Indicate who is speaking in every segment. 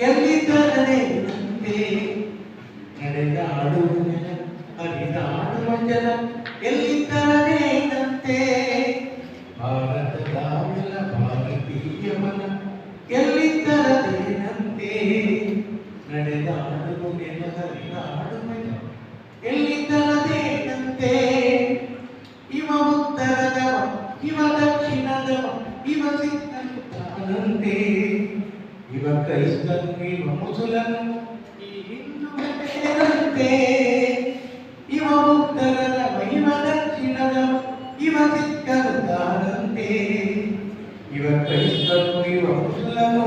Speaker 1: ಎಲ್ಲಿದ್ದರೇ ನಡೆದಾಡುವ ಹರಿದಾಡುವ ಜನ ಎಲ್ಲಿದ್ದರೇನಂತೆ ಭಾರತದ ಆಮೇಲ ಭಾರತೀಯ ಮನ ಎಲ್ಲಿದ್ದರೇನಂತೆ ನಡೆದಾಡುವ ನೆಲ ಹರಿದಾಡುವ ಜನ ಎಲ್ಲಿದ್ದರೇನಂತೆ ಇವ ಉತ್ತರದವ, ಇವ ಸಿದ್ಧಂತೆ ಇವ ಕ್ರೈಸ್ತನು ಇವ ಮುಸುಲನು ಈ ಹಿಂದೂ ಬೇರಂತೆ ಇವ ಉತ್ತರದವ ಇವ ದಕ್ಷಿಣದವ ಇವ ಸಿಕ್ಕರು ತಾರಂತೆ ಇವ ಕ್ರೈಸ್ತನು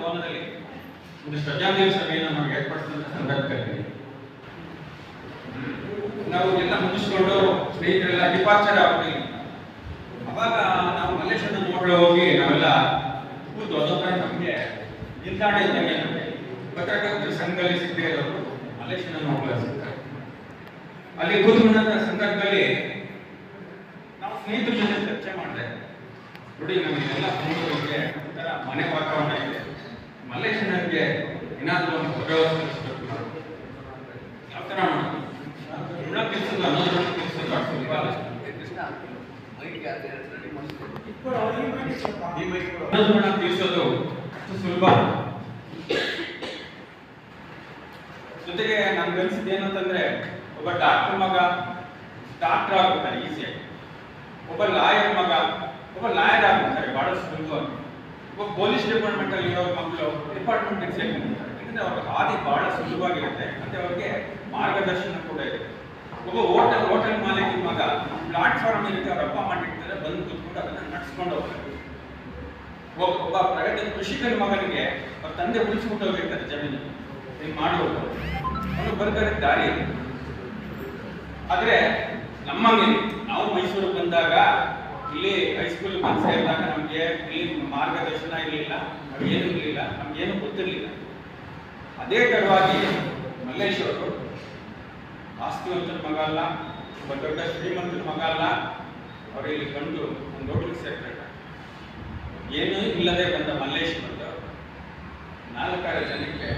Speaker 2: ಭವನದಲ್ಲಿ ಒಂದು ಶ್ರದ್ಧಾಂಜಲಿ ಸಭೆಯನ್ನು ನಾವು ಏರ್ಪಡಿಸಿದ ಸಂದರ್ಭದಲ್ಲಿ ನಾವು ಎಲ್ಲ ಮುಗಿಸ್ಕೊಂಡು ಸ್ನೇಹಿತರೆಲ್ಲ ಡಿಪಾರ್ಚರ್ ಆಗ್ಬಿಡಿ. ಅವಾಗ ನಾವು ಮಲ್ಲೇಶ್ವರ ನೋಡಲು ಹೋಗಿ ನಾವೆಲ್ಲ ಕೂತು ಅದೊಂಥರ ನಮಗೆ ನಿಲ್ದಾಣ ಇದ್ದಂಗೆ ಪತ್ರಕರ್ತರ ಸಂಘದಲ್ಲಿ ಸಿಗದೆ ಇರೋರು ಮಲ್ಲೇಶ್ವರ ನೋಡಲು ಅಲ್ಲಿ ಕೂತ್ಕೊಂಡಂತ ಸಂದರ್ಭದಲ್ಲಿ ನಾವು ಸ್ನೇಹಿತರ ಜೊತೆ ಚರ್ಚೆ ಮಾಡಿದೆ. ನೋಡಿ ನಮಗೆಲ್ಲ ಒಂಥರ ಮನೆ ವಾತಾವರಣ ಇದೆ ಮಲ್ಲೇಶ್ವರನಿಗೆ ಏನಾದರೂ ಒಂದು ವ್ಯವಸ್ಥೆ ಯಾವ ಥರ ಮಾಡೋದು ಅಷ್ಟು ಸುಲಭ ಸುಲಭ ಜೊತೆಗೆ ನಾನು ಕಲಿಸಿದ್ದು ಏನು ಅಂತಂದ್ರೆ, ಒಬ್ಬ ಡಾಕ್ಟರ್ ಮಗ ಡಾಕ್ಟರ್ ಆಗ್ಬಿಡ್ತಾರೆ ಈಸಿಯಾಗಿ ಒಬ್ಬ ಲಾಯರ್ ಮಗ, ಒಬ್ಬ ಲಾಯರ್ ಆಗ್ಬಿಡ್ತಾರೆ ಬಹಳ ಸುಲಭವಾಗಿ. ಒಬ್ಬ ಪೊಲೀಸ್ ಡಿಪಾರ್ಟ್ಮೆಂಟ್ ಅಲ್ಲಿ ಇರೋ ಮಕ್ಕಳು ಡಿಪಾರ್ಟ್ಮೆಂಟ್ ಎಕ್ಸಾಮ್ ಯಾಕಂದ್ರೆ ಅವ್ರ ಹಾದಿ ಬಹಳ ಸುಲಭವಾಗಿರುತ್ತೆ. ಮತ್ತೆ ಅವ್ರಿಗೆ ಮಾರ್ಗದರ್ಶನ ಕೂಡ ಇದೆ. ಒಬ್ಬ ಹೋಟೆಲ್ ಹೋಟೆಲ್ ಮಾಲೀಕನ ಮಗ ಪ್ಲಾಟ್ಫಾರ್ಮ್ ಇರುತ್ತೆ ಅವ್ರ ಅಪ್ಪ ಮಾಡಿರ್ತಾರೆ ಬಂದು ಕೂತ್ಕೊಂಡು ಅದನ್ನ ನಡ್ಸ್ಕೊಂಡು ಹೋಗ್ತಾರೆ. ಒಬ್ಬ ಪ್ರಗತಿ ಕೃಷಿಕನ ಮಗನಿಗೆ ಅವ್ರ ತಂದೆ ಉಳಿಸ್ಬಿಟ್ಟು ಹೋಗಿರ್ತಾರೆ ಜಮೀನು. ನೀವು ಮಾಡುವುದು ಅವನು ಬರ್ತಾರೆ ದಾರಿ. ಆದ್ರೆ ನಮ್ಮಂಗೆ ನಾವು ಮೈಸೂರಿಗೆ ಬಂದಾಗ ಇಲ್ಲಿ ಹೈಸ್ಕೂಲ್ ಬಂದು ಸೇರಿದಾಗ ನಮಗೆ ಇಲ್ಲಿ ಮಾರ್ಗದರ್ಶನ ಇರಲಿಲ್ಲ ಏನು ಇರಲಿಲ್ಲ, ನಮ್ಗೇನು ಗೊತ್ತಿರಲಿಲ್ಲ. ಅದೇ ತರವಾಗಿ ಮಲ್ಲೇಶ್ವರರು ಆಸ್ತಿವಂತನ ಮಗ ಅಲ್ಲ ದೊಡ್ಡ ಶ್ರೀಮಂತನ ಮಗ ಅಲ್ಲ, ಅವರು ಇಲ್ಲಿ ಕಂಡು ಒಂದು ಹೋಟ್ಲಿಗೆ ಸೇರ್ತಾರೆ. ಏನೂ ಇಲ್ಲದೆ ಬಂದ ಮಲ್ಲೇಶ್ವರದವರು ನಾಲ್ಕಾರು ಜನಕ್ಕೆ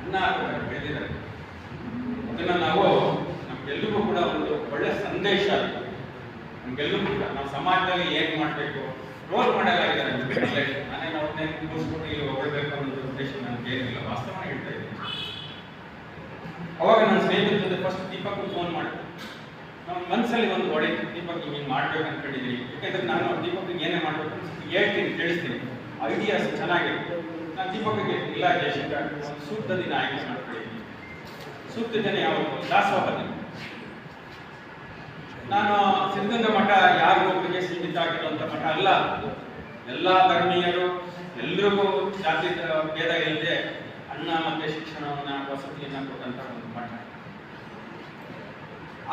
Speaker 2: ಅನ್ನ ಹಾಕಿದ್ದಾರೆ ಬೆಳೆದಿದ್ದಾರೆ ಅದನ್ನು ನಾವು ನಮಗೆಲ್ಲರಿಗೂ ಕೂಡ ಒಂದು ಒಳ್ಳೆ ಸಂದೇಶ ಅದು. ನಮ್ಗೆಲ್ರಿಗೂ ಕೂಡ ನಾವು ಸಮಾಜದಲ್ಲಿ ಏನ್ ಮಾಡಬೇಕು? ರೋಲ್ ಮಾಡೆಲ್ ಆಗಿದ್ದಾರೆ ನಾನೇ ಅವ್ರನ್ನೇ ಕೂರಿಸ್ಬಿಟ್ಟು ಇಲ್ಲಿ ಹೋಗಬೇಕು ಅನ್ನೋ ಉದ್ದೇಶ ನನಗೆ ಏನಿಲ್ಲ. ವಾಸ್ತವ ಹೇಳ್ತಾ ಇದ್ದೀನಿ. ಅವಾಗ ನನ್ನ ಸ್ನೇಹಿತರ ಜೊತೆ ಫಸ್ಟ್ ದೀಪಕ್ ಫೋನ್ ಮಾಡಿದೆ. ನಮ್ಮ ಮನಸ್ಸಲ್ಲಿ ಒಂದು ಒಡೆ ದೀಪಕ್ ಹಿಂಗೆ ಮಾಡ್ಬೇಕು ಅನ್ಕೊಂಡಿದ್ದೀನಿ ಯಾಕಂದ್ರೆ ನಾನು ದೀಪಕ್ ಏನೇ ಮಾಡಬೇಕು ಹೇಳ್ತೀನಿ, ತಿಳಿಸ್ತೀನಿ. ಐಡಿಯಾಸ್ ಚೆನ್ನಾಗಿದೆ ನಾನು ದೀಪಕ್ಗೆ, ಇಲ್ಲ ಜಯಶಂಕರ್ ಸೂಕ್ತ ದಿನ ಆಯ್ಕೆ ಮಾಡ್ಕೊಂಡಿದ್ದೀನಿ. ಸೂಕ್ತ ದಿನ ಯಾವತ್ತು? ದಾಸೋಹ ದಿನ. ನಾನು ಸಿದ್ಧಗಂಗಾ ಮಠ ಯಾರಿಗೂ ಒಬ್ಬರಿಗೆ ಸೀಮಿತ ಆಗಿರುವಂಥ ಮಠ ಅಲ್ಲ. ಎಲ್ಲ ಧರ್ಮೀಯರು, ಎಲ್ರಿಗೂ ಜಾತಿ ಭೇದ ಇಲ್ಲದೆ ಅನ್ನ ಮತ್ತೆ ಶಿಕ್ಷಣವನ್ನು ವಸತಿಯನ್ನ ಕೊಟ್ಟಂತ ಒಂದು ಮಠ.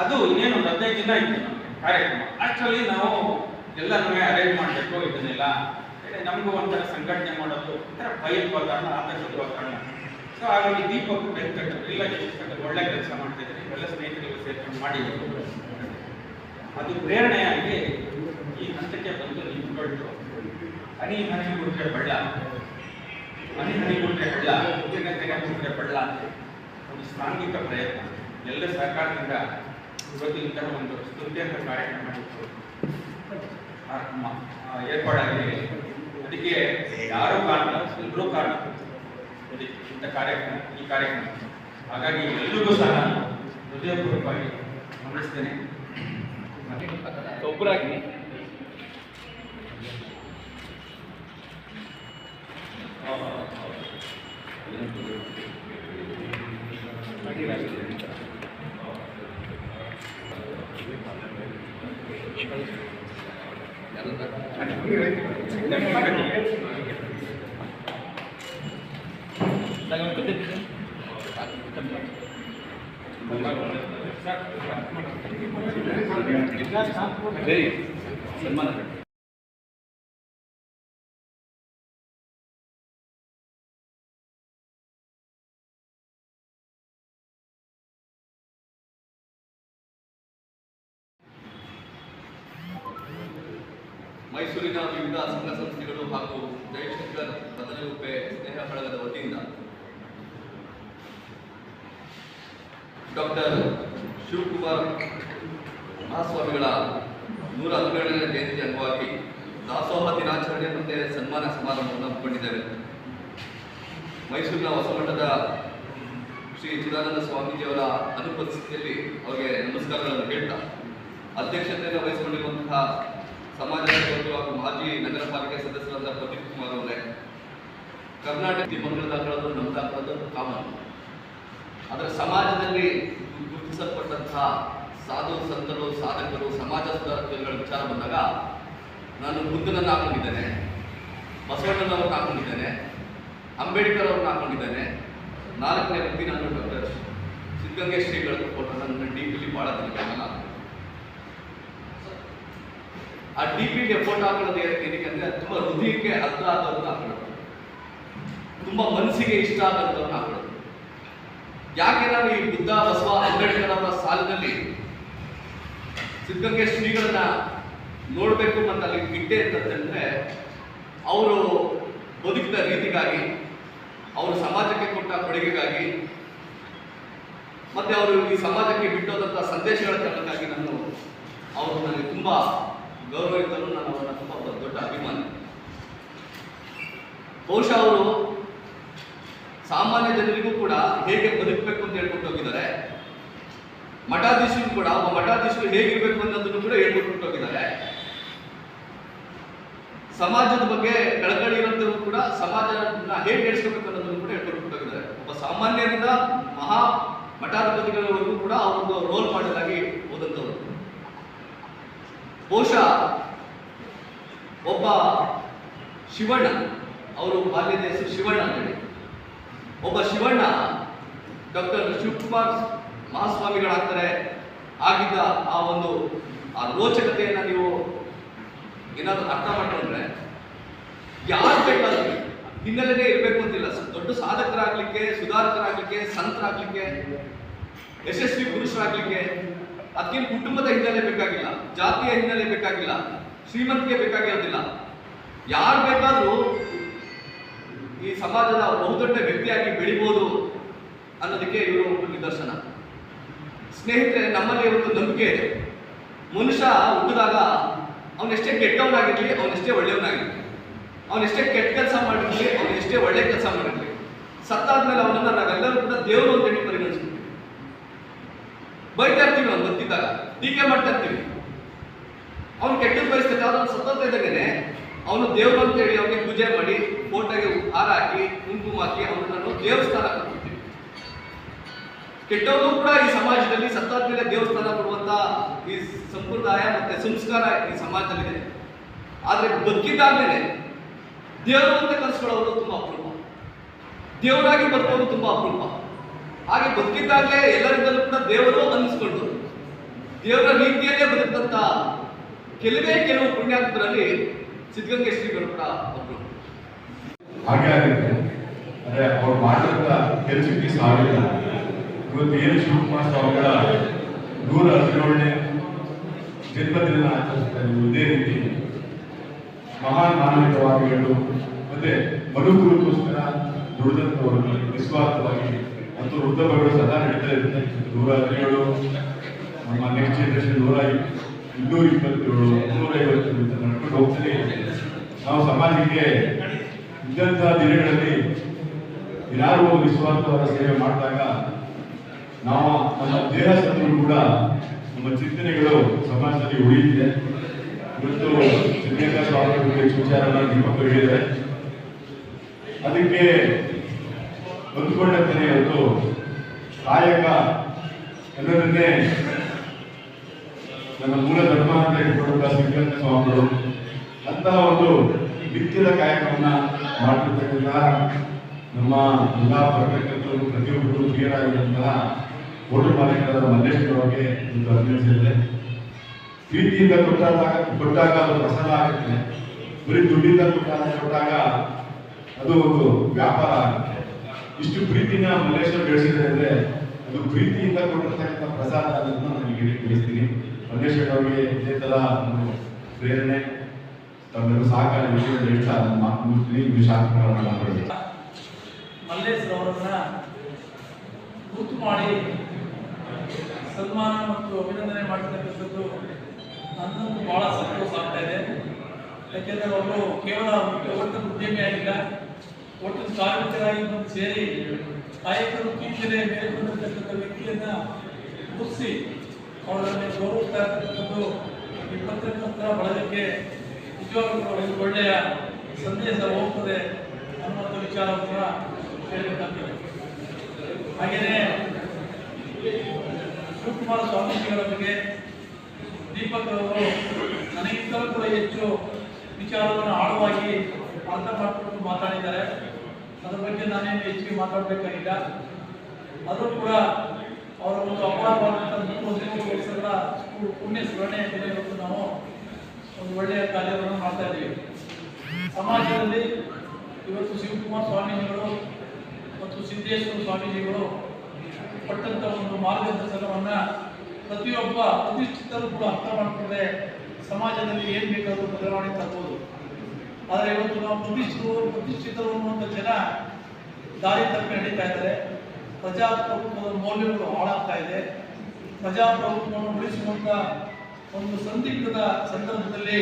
Speaker 2: ಅದು ಇನ್ನೇನು ಹದಿನೈದು ದಿನ ಇತ್ತು ನಮಗೆ ಕಾರ್ಯಕ್ರಮ. ಆಕ್ಚುಲಿ ನಾವು ಎಲ್ಲನೂ ಅರೇಂಜ್ ಮಾಡಬೇಕು, ಇದನ್ನೆಲ್ಲ. ನಮಗೂ ಒಂಥರ ಸಂಘಟನೆ ಮಾಡೋದು, ಒಂಥರ ಭಯದ ವಾತಾವರಣ, ಆತಂಕದ ವಾತಾವರಣ. ಸೊ ಹಾಗಾಗಿ ದೀಪಕ್ ಎಲ್ಲ ಶಿಕ್ಷಕರು ಒಳ್ಳೆ ಕೆಲಸ ಮಾಡ್ತಿದ್ದಾರೆ. ಎಲ್ಲ ಸ್ನೇಹಿತರಿಗೆ ಸೇರ್ಕೊಂಡು ಮಾಡಿ ಅದು ಪ್ರೇರಣೆಯಾಗಿ ಈ ಹಂತಕ್ಕೆ ಬಂದು ನಿಂತ್ಕೊಳ್ತು. ಹನಿ ಹನಿ ಗುಡ್ರೆ ಬಳ್ಳ. ಹನಿ ಹನಿ ಗುಡ್ರೆ ಬಳ್ಳ. ತೆಗ ತೆಗ ಗುಡ್ರೆ ಬಳ್ಳ ಅಂತ ಒಂದು ಸಾಂಘಿಕ ಪ್ರಯತ್ನ. ಎಲ್ಲ ಸರ್ಕಾರದಿಂದ ಇವತ್ತು ಇಂತಹ ಒಂದು ಸ್ತುತ್ಯಂತ ಕಾರ್ಯಕ್ರಮ ಏರ್ಪಾಡಾಗಿದೆ. ಅದಕ್ಕೆ ಯಾರೂ ಕಾರಣ? ಎಲ್ಲರೂ ಕಾರಣ. ಇಂಥ ಕಾರ್ಯಕ್ರಮ, ಈ ಕಾರ್ಯಕ್ರಮ. ಹಾಗಾಗಿ ಎಲ್ರಿಗೂ ಸಹ ಹೃದಯಪೂರ್ವಕವಾಗಿ ಗಮನಿಸ್ತೇನೆ
Speaker 3: ಒಬ್ಬರಾಗಿ ಸರಿ ಸನ್ಮಾನ
Speaker 4: ಮೈಸೂರಿನ ವಿವಿಧ ಸಂಘ ಸಂಸ್ಥೆಗಳು ಹಾಗೂ ಜಯಶಂಕರ್ ಬದಲಿಗುಪ್ಪೆ ಸ್ನೇಹ ಬಳಗದ ವತಿಯಿಂದ ಡಾಕ್ಟರ್ ಶಿವಕುಮಾರ್ ಮಹಾಸ್ವಾಮಿಗಳ ನೂರ ಹನ್ನೆರಡನೇ ಜಯಂತಿ ಅಂಗವಾಗಿ ದಾಸೋಹ ದಿನಾಚರಣೆ ಮತ್ತು ಸನ್ಮಾನ ಸಮಾರಂಭವನ್ನು ಹಮ್ಮಿಕೊಂಡಿದ್ದೇವೆ. ಮೈಸೂರಿನ ಹೊಸಮಠದ ಶ್ರೀ ಚಿದಾನಂದ ಸ್ವಾಮೀಜಿಯವರ ಅನುಪಸ್ಥಿತಿಯಲ್ಲಿ ಅವರಿಗೆ ನಮಸ್ಕಾರಗಳನ್ನು ಹೇಳ್ತಾ, ಅಧ್ಯಕ್ಷತೆಯನ್ನು ವಹಿಸಿಕೊಂಡಿರುವಂತಹ ಸಮಾಜ ಹಾಗೂ ಮಾಜಿ ನಗರ ಪಾಲಿಕೆ ಸದಸ್ಯರಾದ ಪ್ರದೀಪ್ ಕುಮಾರ್ ಅವರೇ, ಕರ್ನಾಟಕ ಮಂಗಳ ದಾಖಲಾದ ನಮ್ಮ ದಾಖಲಾದ ಕಾಮನ್. ಅದರ ಸಮಾಜದಲ್ಲಿ ಗುರುತಿಸಲ್ಪಟ್ಟಂತಹ ಸಾಧು ಸಂತರು, ಸಾಧಕರು ಸಮಾಜ ಸುಧಾರಕಗಳ ವಿಚಾರ ಬಂದಾಗ ನಾನು ಬುದ್ಧನನ್ನು ಹಾಕೊಂಡಿದ್ದೇನೆ ಬಸವಣ್ಣನವ್ರನ್ನ ಹಾಕೊಂಡಿದ್ದೇನೆ, ಅಂಬೇಡ್ಕರ್ ಅವ್ರನ್ನ ಹಾಕೊಂಡಿದ್ದೇನೆ. ನಾಲ್ಕನೇ ವ್ಯಕ್ತಿ ನಾನು ಡಾಕ್ಟರ್ ಸಿದ್ಧಗಂಗೆ ಶ್ರೀಗಳ ಫೋಟೋ ನನ್ನ ಡಿ ಪಿಲಿ ಭಾಳ ಆ ಡಿ ಪಿಗೆ ಫೋಟೋ ಹಾಕೊಳ್ಳೋದು ಏನ್- ಏನಕ್ಕೆ ಅಂದ್ರೆ ತುಂಬ ತುಂಬಾ ಹೃದಯಕ್ಕೆ ಹತ್ರ ಆದವ್ರನ್ನ ಹಾಕೊಳ್ಳೋದು. ತುಂಬಾ ಮನಸ್ಸಿಗೆ ಇಷ್ಟ ಆದಂಥವ್ರನ್ನ ಹಾಕೊಳ್ಳೋದು. ಯಾಕೆ ನಾನು ಈ ಬುದ್ಧ, ಬಸವ, ಅಂಬೇಡ್ಕರ್ ಅವರ ಸಾಲಿನಲ್ಲಿ ಸಿದ್ಧಗಂಗೆ ಶ್ರೀಗಳನ್ನ ನೋಡಬೇಕು ಅಂತ ಅಲ್ಲಿ ಬಿಟ್ಟೆ ಅಂತಂದ್ರೆ ಅವರು ಬದುಕಿದ ರೀತಿಗಾಗಿ, ಅವರು ಸಮಾಜಕ್ಕೆ ಕೊಟ್ಟ ಕೊಡುಗೆಗಾಗಿ ಮತ್ತೆ ಅವರು ಈ ಸಮಾಜಕ್ಕೆ ಬಿಟ್ಟೋದಂಥ ಸಂದೇಶಗಳ ಕಾರಣಕ್ಕಾಗಿ ನಾನು ಅವರು ನನಗೆ ತುಂಬಾ ಗೌರವ ಇದ್ದರು ನಾನು ಅವರನ್ನ ತುಂಬಾ ದೊಡ್ಡ ಅಭಿಮಾನಿ. ಬಹುಶಃ ಅವರು ಸಾಮಾನ್ಯ ಜನರಿಗೂ ಕೂಡ ಹೇಗೆ ಬದುಕಬೇಕು ಅಂತ ಹೇಳ್ಕೊಂಡು ಹೋಗಿದ್ದಾರೆ. ಮಠಾಧೀಶರು ಕೂಡ, ಒಬ್ಬ ಮಠಾಧೀಶರು ಹೇಗಿರ್ಬೇಕು ಅನ್ನೋದನ್ನು ಕೂಡ ಹೇಳ್ಕೊಟ್ಟು ಹೋಗಿದ್ದಾರೆ. ಸಮಾಜದ ಬಗ್ಗೆ ಕಳಕಳಿ ಕೂಡ, ಸಮಾಜನ ಹೇಗೆ ನಡೆಸ್ಕೋಬೇಕು ಅನ್ನೋದನ್ನು ಕೂಡ ಹೇಳ್ಕೊಟ್ಟು ಹೋಗಿದ್ದಾರೆ. ಒಬ್ಬ ಸಾಮಾನ್ಯರಿಂದ ಮಹಾ ಮಠಾಧಿಪತಿಗಳವರೆಗೂ ಕೂಡ ಒಂದು ರೋಲ್ ಮಾಡೆಲ್ ಆಗಿ ಹೋದಂಥವ್ರು. ಬಹುಶಃ ಒಬ್ಬ ಶಿವಣ್ಣ, ಅವರು ಬಾಲ್ಯದ ಶಿವಣ್ಣ ಅಂತೇಳಿ ಒಬ್ಬ ಶಿವಣ್ಣ ಡಾಕ್ಟರ್ ಶಿವಕುಮಾರ್ ಮಹಾಸ್ವಾಮಿಗಳಾಗ್ತಾರೆ, ಆಗಿದ್ದ ಆ ಒಂದು, ಆ ರೋಚಕತೆಯನ್ನ ನೀವು ಏನಾದರೂ ಅರ್ಥ ಮಾಡ್ಕೊಂಡ್ರೆ, ಯಾರು ಬೇಕಾದ್ರೂ ಹಿನ್ನೆಲೆನೇ ಇರಬೇಕು ಅಂತಿಲ್ಲ. ದೊಡ್ಡ ಸಾಧಕರಾಗ್ಲಿಕ್ಕೆ, ಸುಧಾರಕರಾಗ್ಲಿಕ್ಕೆ, ಸಂತರಾಗ್ಲಿಕ್ಕೆ, ಯಶಸ್ವಿ ಪುರುಷರಾಗ್ಲಿಕ್ಕೆ ಅದಕ್ಕೇನು ಕುಟುಂಬದ ಹಿನ್ನೆಲೆ ಬೇಕಾಗಿಲ್ಲ. ಜಾತಿಯ ಹಿನ್ನೆಲೆ ಬೇಕಾಗಿಲ್ಲ. ಶ್ರೀಮಂತಿಗೆ ಬೇಕಾಗಿರೋದಿಲ್ಲ ಯಾರು ಬೇಕಾದರೂ ಈ ಸಮಾಜದ ಬಹುದೊಡ್ಡ ವ್ಯಕ್ತಿಯಾಗಿ ಬೆಳಿಬೋದು ಅನ್ನೋದಕ್ಕೆ ಇವರು ಒಂದು ನಿದರ್ಶನ. ಸ್ನೇಹಿತರೆ, ನಮ್ಮಲ್ಲಿ ಒಂದು ನಂಬಿಕೆ ಇದೆ. ಮನುಷ್ಯ ಹುಟ್ಟಿದಾಗ ಅವನೆಷ್ಟೇ ಕೆಟ್ಟವನಾಗಿರ್ಲಿ ಅವನೆಷ್ಟೇ ಒಳ್ಳೆಯವನಾಗಿರ್ಲಿ. ಅವನೆಷ್ಟೇ ಕೆಟ್ಟ ಕೆಲಸ ಮಾಡಿರ್ಲಿ ಅವನೆಷ್ಟೇ ಒಳ್ಳೆ ಕೆಲಸ ಮಾಡಿರ್ಲಿ. ಸತ್ತಾದ್ಮೇಲೆ ಅವನನ್ನ ನಾವೆಲ್ಲರೂ ಕೂಡ ದೇವರು ಅಂತ ಹೇಳಿ ಪರಿಗಣಿಸ್ತೀವಿ. ಬೈತಾ ಇರ್ತೀವಿ ಅವ್ನು ಗೊತ್ತಿದ್ದಾಗ. ಟೀಕೆ ಮಾಡ್ತಾ ಇರ್ತೀವಿ. ಅವ್ನು ಕೆಟ್ಟದ ಪರಿಸ್ಥಿತಿ ಅವನು ಸತ್ತೋಗ್ತಾ ಇದ್ದಾಗೇನೆ, ಅವನು ದೇವರು ಅಂತ ಹೇಳಿ ಅವನಿಗೆ ಪೂಜೆ ಮಾಡಿ ಫೋಟೋಗೆ ಹಾರ ಹಾಕಿ, ಕುಂಕುಮ ಹಾಕಿ ಅವನನ್ನು ದೇವಸ್ಥಾನ ಕೆಟ್ಟವರು ಕೂಡ ಈ ಸಮಾಜದಲ್ಲಿ ಸತ್ತಾದ್ಮೇಲೆ ದೇವಸ್ಥಾನ ಕೊಡುವಂತ ಈ ಸಂಪ್ರದಾಯ ಮತ್ತೆ ಸಂಸ್ಕಾರ ಈ ಸಮಾಜದಲ್ಲಿದೆ. ಆದ್ರೆ ಬದುಕಿದ್ದಾದ್ಮೇಲೆ ದೇವರು ಅಂತ ಕಲಿಸ್ಕೊಳ್ಳೋದು ತುಂಬಾ ಅಪರೂಪ. ದೇವರಾಗಿ ಬದುಕೋದು ತುಂಬಾ ಅಪರೂಪ. ಹಾಗೆ ಬದುಕಿದ್ದಾಗಲೇ ಎಲ್ಲರಿಂದಲೂ ಕೂಡ ದೇವರು ಅನ್ನಿಸ್ಕೊಂಡು, ದೇವರ ರೀತಿಯಲ್ಲೇ ಬದುಕಂತ ಕೆಲವೇ ಕೆಲವು ಪುಣ್ಯಾತ್ಮರಲ್ಲಿ ಸಿದ್ಧಗಂಗೆ ಶ್ರೀಗಳು ಕೂಡ ಒಬ್ರು.
Speaker 5: ಹಾಗೆ ಆಗಿದೆ ಅಂದ್ರೆ ಅವ್ರು ಮಾಡಿದಂತ ಕೆಲಸಕ್ಕೆ ಸಾವಿಲ್ಲ ಇವತ್ತು ಏನು ಶಿವಕುಮಾರ್ ಸ್ವಾಮಿಗಳ ನೂರ ಹದಿನೇಳನೇ ಜನ್ಮದಿನ ಆಚರಿಸ್ತಾ ಇದೇ ರೀತಿ. ಮಹಾನ್ ಮಾನವಿಕವಾದಿಗಳು ಮತ್ತೆ ಮನುಕುಲಕ್ಕೋಸ್ಕರ ದುಡಿದಂತವರು ನಿಸ್ವಾರ್ಥವಾಗಿ ಮತ್ತು ವೃದ್ಧಗಳು ಸದಾ ನಡೀತಾ ಇರುತ್ತೆ. ನೂರ ಹದಿನೇಳು, ನಮ್ಮ ನೆಕ್ಸ್ಟ್ ಜನರೇಷನ್ ನೂರ ಇನ್ನೂರ ಇಪ್ಪತ್ತೇಳು, ನೂರ ಐವತ್ತು ಅಂತ ನಡ್ಕೊಂಡು ಹೋಗ್ತಾನೆ ನಾವು ಸಮಾಜಕ್ಕೆ ಇದ್ದಂತಹ ದಿನಗಳಲ್ಲಿ ಯಾರು ನಿಸ್ವಾರ್ಥವಾದ ಸೇವೆ ಮಾಡಿದಾಗ ನಾವು ನಮ್ಮ ದೇಹ ಸತ್ರು ಕೂಡ ನಮ್ಮ ಚಿಂತನೆಗಳು ಸಮಾಜದಲ್ಲಿ ಉಳಿದಿದೆ. ಇವತ್ತು ಸಿದ್ದೇಶ್ವರ ಸ್ವಾಮಿಗಳಿಗೆ ವಿಚಾರನ ಅದಕ್ಕೆ ಹೇಳಿದ್ದಾರೆ ಅದಕ್ಕೆ ಹೊಂದ್ಕೊಂಡಂತಾನೆ ಇವತ್ತು ಕಾಯಕ ಎಲ್ಲರನ್ನೇ ನನ್ನ ಮೂಲ ಧರ್ಮ ಅಂತ ಇಟ್ಕೊಂಡ ಸಿದ್ಧಾಂತ ಸ್ವಾಮಿಗಳು, ಅಂತಹ ಒಂದು ನಿತ್ಯದ ಕಾಯಕವನ್ನ ಮಾಡಿರ್ತಕ್ಕಂತಹ ನಮ್ಮ ಎಲ್ಲ ಬರತಕ್ಕಂಥವ್ರು ಪ್ರತಿಯೊಬ್ಬರು ಪ್ರಿಯರಾಗಿರುವಂತಹ ಓಟು ಮಾಲೀಕರಾದ ಮಲ್ಲೇಶ್ವರ ಅವರಿಗೆ ಒಂದು ಪ್ರೀತಿಯಿಂದ ಕೊಟ್ಟಾಗ ಕೊಟ್ಟಾಗ ಅದು ಪ್ರಸಾದ ಆಗುತ್ತೆ. ಬರೀ ದುಡ್ಡಿಂದ ಕೊಟ್ಟಾಗ ಕೊಟ್ಟಾಗ ಅದು ಒಂದು ವ್ಯಾಪಾರ ಆಗುತ್ತೆ. ಇಷ್ಟು ಪ್ರೀತಿನ ಮಲ್ಲೇಶ್ವರ ಬೆಳೆಸಿದೆ ಅಂದ್ರೆ ಅದು ಪ್ರೀತಿಯಿಂದ ಕೊಟ್ಟಿರ್ತಕ್ಕಂಥ ಪ್ರಸಾದ ಅನ್ನೋದನ್ನ ನಾನು ಹೇಳಿ ತಿಳಿಸ್ತೀನಿ. ಮಲ್ಲೇಶ್ವರ ಅವರಿಗೆ ಇದೇ ತರ ಒಂದು ಪ್ರೇರಣೆ. ತಮ್ಮೆಲ್ಲರೂ ಸಹಕಾರ ವಿಷಯದಲ್ಲಿ ಹೇಳ್ತಾ ನಾನು ಮಾತು ಮುಗಿಸ್ತೀನಿ. ಮಾತಾಡಿ
Speaker 6: ಮಲ್ಲೇಶ್ವರ ಅವರನ್ನ ಗುರುತು ಮಾಡಿ ಸನ್ಮಾನ ಮತ್ತು ಅಭಿನಂದನೆ ಮಾಡ್ತಕ್ಕಂಥದ್ದು ನನ್ನನ್ನು ಬಹಳ ಸಂತೋಷ ಆಗ್ತಾ ಇದೆ. ಯಾಕೆಂದರೆ ಅವರು ಕೇವಲ ಒಟ್ಟು ಉದ್ಯಮಿಯಾಗಿಲ್ಲ ಒಟ್ಟು ಕಾರ್ಮಿಕರಾಗಿ ಬಂದು ಸೇರಿ ಕಾಯಕರು ಕೀಚನೆ ಮೇಲ್ಕೊಂಡಿರ್ತಕ್ಕಂಥ ವ್ಯಕ್ತಿಯನ್ನು ಗುರುತಿಸಿ ಅವರನ್ನು ಗೌರವಿಸ್ತಾ ಇರ್ತಕ್ಕಂಥದ್ದು ಈ ಪತ್ರಕರ್ತರ ಬಳಗಕ್ಕೆ ನಿಜವಾಗ್ಲೂ ಒಳ್ಳೆಯ ಸಂದೇಶ ಹೋಗ್ತದೆ ಅನ್ನುವಂಥ ವಿಚಾರ ಕೂಡ ಹೇಳಬೇಕಾಗ್ತದೆ. ಹಾಗೆಯೇ ಶಿವಕುಮಾರ ಬಗ್ಗೆ ದೀಪಕ್ ಅವರು ನನಗಿಂತಲೂ ಕೂಡ ಹೆಚ್ಚು ವಿಚಾರವನ್ನು ಆಳವಾಗಿ ಅರ್ಥ ಮಾಡಿಕೊಂಡು ಮಾತಾಡಿದ್ದಾರೆ. ಅದರ ಬಗ್ಗೆ ನಾನೇನು ಹೆಚ್ಚಿಗೆ ಮಾತಾಡಬೇಕಾಗಿಲ್ಲ. ಅದು ಕೂಡ ಅವರ ಒಂದು ಅಪಾರವಾದಂಥ ನೂರು ವರ್ಷಗಳ ಪುಣ್ಯ ಸ್ಮರಣೆ ಇವತ್ತು ನಾವು ಒಂದು ಒಳ್ಳೆಯ ಕಾರ್ಯವನ್ನು ಮಾಡ್ತಾ ಇದ್ದೀವಿ. ಸಮಾಜದಲ್ಲಿ ಇವತ್ತು ಶಿವಕುಮಾರ್ ಸ್ವಾಮೀಜಿಗಳು ಮತ್ತು ಸಿದ್ದೇಶ್ವರ ಸ್ವಾಮೀಜಿಗಳು ಮಾರ್ಗದರ್ಶನವನ್ನ ಪ್ರತಿಯೊಬ್ಬ ಪ್ರತಿಷ್ಠಿತರು ಕೂಡ ಅರ್ಥ ಮಾಡಿಕೊಂಡ್ರೆ ಸಮಾಜದಲ್ಲಿ ಏನು ಬೇಕಾದರೂ ಬದಲಾವಣೆ ತರ್ಬೋದು. ಆದರೆ ಇವತ್ತು ನಾವು ಪ್ರತಿಷ್ಠಿತರು ಪ್ರತಿಷ್ಠಿತರು ಅನ್ನುವಂಥ ಜನ ದಾರಿ ತಪ್ಪಿ ನಡೀತಾ ಇದ್ದಾರೆ. ಪ್ರಜಾಪ್ರಭುತ್ವದ ಮೌಲ್ಯಗಳು ಹಾಳಾಗ್ತಾ ಇದೆ. ಪ್ರಜಾಪ್ರಭುತ್ವವನ್ನು ಉಳಿಸುವಂತ ಒಂದು ಸಂದಿಗ್ಧದ ಸಂದರ್ಭದಲ್ಲಿ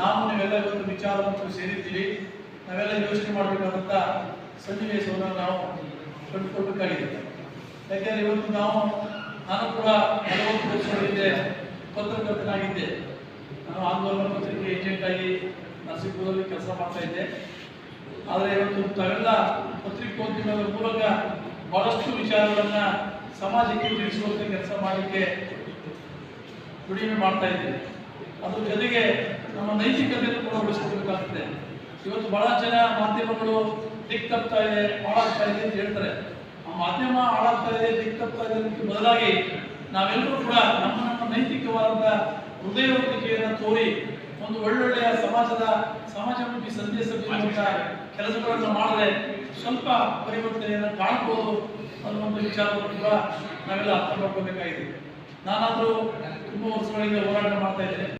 Speaker 6: ನಾವು ನೀವೆಲ್ಲ ಇವತ್ತು ವಿಚಾರವನ್ನು ಸೇರಿದ್ದೀವಿ ನಾವೆಲ್ಲ ಯೋಚನೆ ಮಾಡಬೇಕಾದಂಥ ಸನ್ನಿವೇಶವನ್ನು ನಾವು ಕಂಡುಕೊಳ್ಬೇಕಾಗಿದೆ. ಯಾಕೆಂದ್ರೆ ಇವತ್ತು ನಾವು, ನಾನು ಕೂಡ ನಲವತ್ತು ವರ್ಷಗಳ ಪತ್ರಕರ್ತನಾಗಿದ್ದೆ. ನಾನು ಆಂದೋಲನ ಪತ್ರಿಕೆ ಏಜೆಂಟ್ ಆಗಿ ನರಸೀಪುರದಲ್ಲಿ ಕೆಲಸ ಮಾಡ್ತಾ ಇದ್ದೆ. ಆದರೆ ಇವತ್ತು ತಾವೆಲ್ಲ ಪತ್ರಿಕೋದ್ಯಮದ ಮೂಲಕ ಬಹಳಷ್ಟು ವಿಚಾರಗಳನ್ನು ಸಮಾಜಕ್ಕೆ ತಿಳಿಸುವಂತ ಕೆಲಸ ಮಾಡಲಿಕ್ಕೆ ದುಡಿಮೆ ಮಾಡ್ತಾ ಇದ್ದೆ. ಅದ್ರ ಜೊತೆಗೆ ನಮ್ಮ ನೈತಿಕತೆಯನ್ನು ಕೂಡ ಉಳಿಸ್ಕೊಳ್ಬೇಕಾಗ್ತದೆ ಇವತ್ತು ಬಹಳ ಜನ ಮಾಧ್ಯಮಗಳು ದಿಕ್ ತಪ್ತಾ ಇದೆ, ಹಾಳಾಗ್ತಾ ಇದೆ ಅಂತ ಹೇಳ್ತಾರೆ. ಮಾಧ್ಯಮ ಹಾಳಾಗ್ತಾ ಇದೆ ದಿಕ್ಕಾಗ್ತಾ ಇದೆ ಅದಕ್ಕೆ ಬದಲಾಗಿ ನಾವೆಲ್ಲರೂ ಕೂಡ ನಮ್ಮ ನಮ್ಮ ನೈತಿಕವಾದಂಥ ಹೃದಯವಂತಿಕೆಯನ್ನು ತೋರಿ ಒಂದು ಒಳ್ಳೊಳ್ಳೆಯ ಸಮಾಜದ ಸಮಾಜಮುಖಿ ಸಂದೇಶ ಕೆಲಸಗಳನ್ನು ಮಾಡಿದ್ರೆ ಸ್ವಲ್ಪ ಪರಿವರ್ತನೆಯನ್ನು ಕಾಣಬಹುದು ಅನ್ನುವಂಥ ವಿಚಾರವನ್ನು ಕೂಡ ನಾವೆಲ್ಲ ಅರ್ಥ ಮಾಡ್ಕೋಬೇಕಾಗಿದೆ ನಾನಾದರೂ ತುಂಬ ವರ್ಷಗಳಿಂದ ಹೋರಾಟ ಮಾಡ್ತಾ ಇದ್ದೇನೆ.